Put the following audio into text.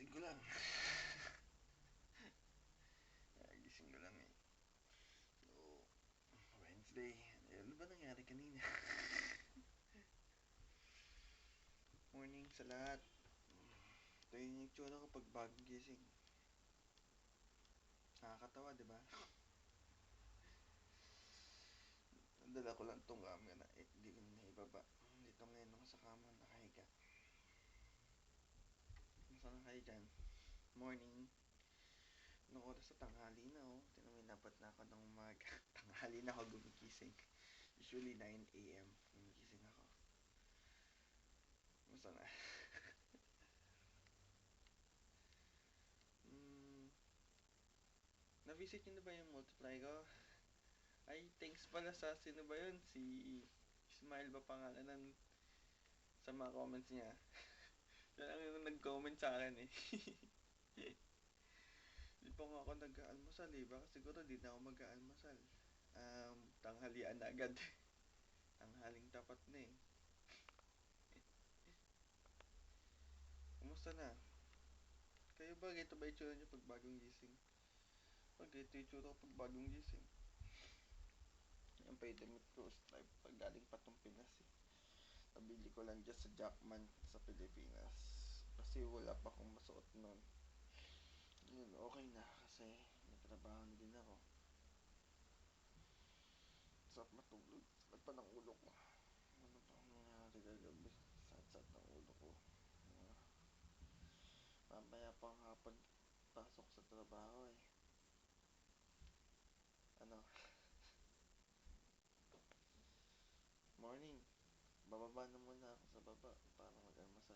Gising ko lang. Gising ko lang eh. So, Wednesday. Ano ba nangyari kanina? Morning sa lahat. Ito yung itsura ko pag bagong gising. Nakakatawa, di ba? Dala ko lang tong camera. Eh, di ko na ibaba. Dito ngayon ako sa kama. Saan kayo dyan? Morning. Nung oras sa tanghali na oh. Tinamay dapat na ako ng mag... tanghali na ako gumigising. Usually 9 a.m. gumigising ako. Basta na. mm, na-visit nyo na ba yung multiply ko? Ay, thanks pala sa sino ba yun? Si Ismail ba pangalan ng sa mga comments niya? Yung nag-comment sa akin eh. Hindi pa nga ako nag-aalmusal eh. Baka siguro di na ako mag-aalmusal. Um, tanghalian na agad. Tanghaling tapat na eh. Kumusta na? Kayo ba, ganito ba itsura nyo pag bagong gising? Pag ganito itsura pag bagong gising. Yan pa yung damit ko, stripe. Pag galing pa tong Pinas eh. Ko lang dyan sa Jackman sa Pilipinas. Kasi wala pa akong masuot nun. Yun, okay na kasi may trabaho din ako. Sarap matulog. Sakit pa ng ulo ko. Ano pa ang nangyari kagabi? Sat-sat ng ulo ko. Uh, mamaya pa ang hapon pasok sa trabaho eh. Ano? Morning. Bababa na muna ako sa baba para mag-almasal